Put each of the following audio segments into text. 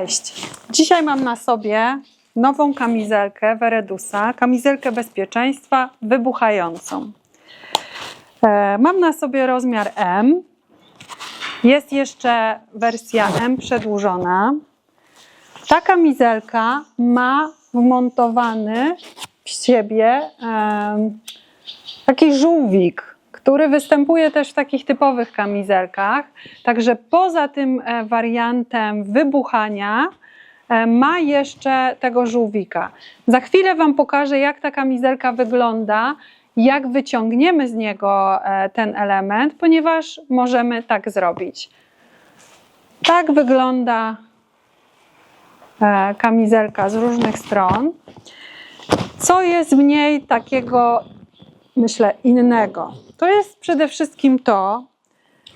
Cześć! Dzisiaj mam na sobie nową kamizelkę Veredusa, kamizelkę bezpieczeństwa wybuchającą. E, Mam na sobie rozmiar M. Jest jeszcze wersja M przedłużona. Ta kamizelka ma wmontowany w siebie taki żółwik, który występuje też w takich typowych kamizelkach. Także poza tym e, wariantem wybuchania e, ma jeszcze tego żółwika. Za chwilę Wam pokażę, jak ta kamizelka wygląda, jak wyciągniemy z niego e, ten element, ponieważ możemy tak zrobić. Tak wygląda kamizelka z różnych stron. Co jest w niej takiego, myślę, innego? To jest przede wszystkim to,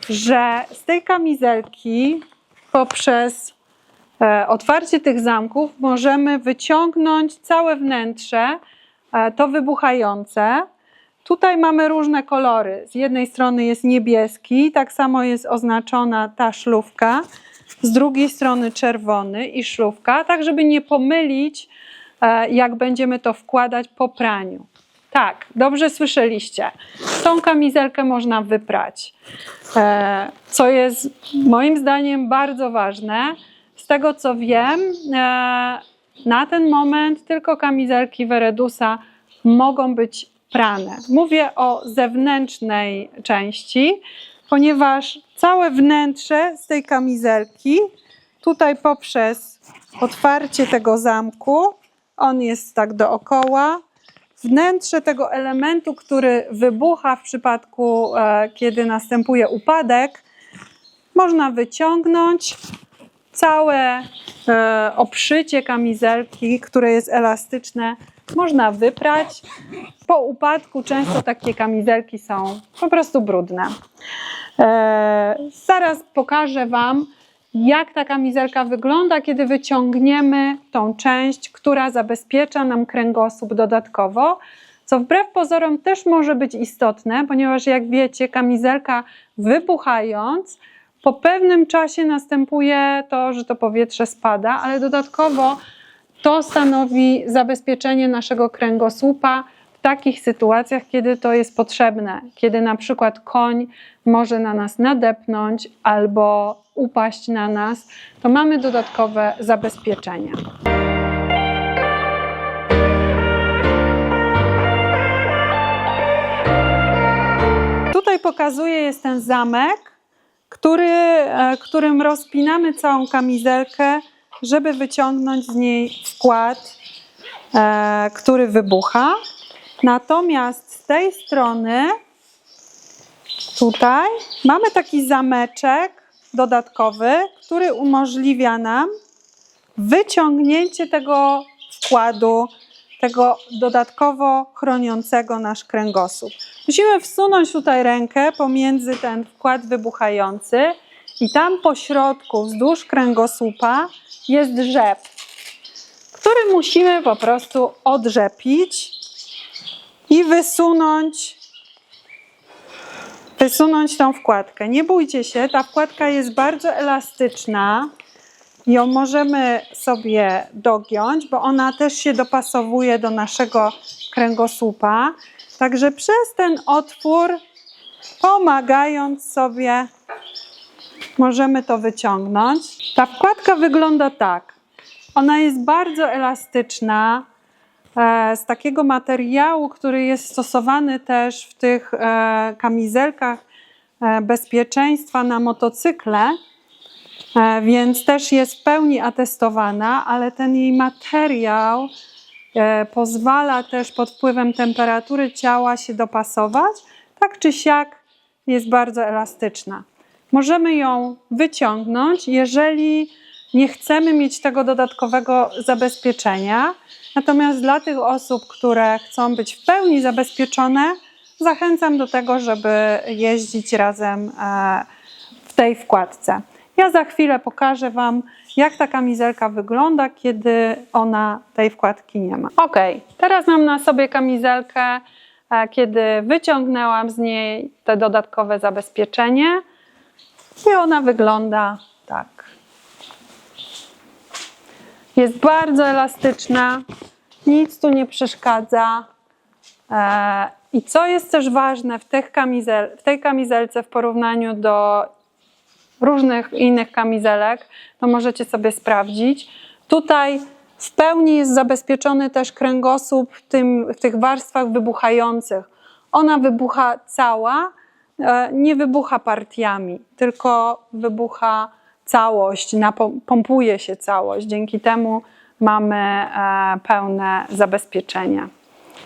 że z tej kamizelki poprzez e, otwarcie tych zamków możemy wyciągnąć całe wnętrze, e, to wybuchające. Tutaj mamy różne kolory. Z jednej strony jest niebieski, tak samo jest oznaczona ta szlufka, z drugiej strony czerwony i szlufka, tak żeby nie pomylić, e, jak będziemy to wkładać po praniu. Tak, dobrze słyszeliście. Tą kamizelkę można wyprać, e, co jest moim zdaniem bardzo ważne. Z tego co wiem, e, na ten moment tylko kamizelki Veredusa mogą być prane. Mówię o zewnętrznej części, ponieważ całe wnętrze z tej kamizelki, tutaj poprzez otwarcie tego zamku, on jest tak dookoła, wnętrze tego elementu, który wybucha w przypadku, e, kiedy następuje upadek, można wyciągnąć. Całe e, obszycie kamizelki, które jest elastyczne, można wyprać. Po upadku często takie kamizelki są po prostu brudne. E, zaraz pokażę Wam, jak ta kamizelka wygląda, kiedy wyciągniemy tą część, która zabezpiecza nam kręgosłup dodatkowo, co wbrew pozorom też może być istotne, ponieważ jak wiecie, kamizelka wybuchając, po pewnym czasie następuje to, że to powietrze spada, ale dodatkowo to stanowi zabezpieczenie naszego kręgosłupa w takich sytuacjach, kiedy to jest potrzebne, kiedy na przykład koń może na nas nadepnąć albo upaść na nas, to mamy dodatkowe zabezpieczenia. Tutaj pokazuję jest ten zamek, który, e, którym rozpinamy całą kamizelkę, żeby wyciągnąć z niej wkład, e, który wybucha. Natomiast z tej strony, tutaj, mamy taki zameczek dodatkowy, który umożliwia nam wyciągnięcie tego wkładu, tego dodatkowo chroniącego nasz kręgosłup. Musimy wsunąć tutaj rękę pomiędzy ten wkład wybuchający i tam po środku, wzdłuż kręgosłupa jest rzep, który musimy po prostu odrzepić i wysunąć, wysunąć tą wkładkę. Nie bójcie się, ta wkładka jest bardzo elastyczna. Ją możemy sobie dogiąć, bo ona też się dopasowuje do naszego kręgosłupa. Także przez ten otwór, pomagając sobie, możemy to wyciągnąć. Ta wkładka wygląda tak. Ona jest bardzo elastyczna, z takiego materiału, który jest stosowany też w tych e, kamizelkach e, bezpieczeństwa na motocykle, e, więc też jest w pełni atestowana, ale ten jej materiał e, pozwala też pod wpływem temperatury ciała się dopasować. Tak czy siak jest bardzo elastyczna. Możemy ją wyciągnąć, jeżeli nie chcemy mieć tego dodatkowego zabezpieczenia. Natomiast dla tych osób, które chcą być w pełni zabezpieczone, zachęcam do tego, żeby jeździć razem e, w tej wkładce. Ja za chwilę pokażę Wam, jak ta kamizelka wygląda, kiedy ona tej wkładki nie ma. Ok, teraz mam na sobie kamizelkę, e, kiedy wyciągnęłam z niej te dodatkowe zabezpieczenie i ona wygląda tak. Jest bardzo elastyczna, nic tu nie przeszkadza. E, I co jest też ważne w, tych kamizel, w tej kamizelce w porównaniu do różnych innych kamizelek, to możecie sobie sprawdzić. Tutaj w pełni jest zabezpieczony też kręgosłup w, tym, w tych warstwach wybuchających. Ona wybucha cała, e, nie wybucha partiami, tylko wybucha całość, napom- pompuje się całość. Dzięki temu mamy e, pełne zabezpieczenie.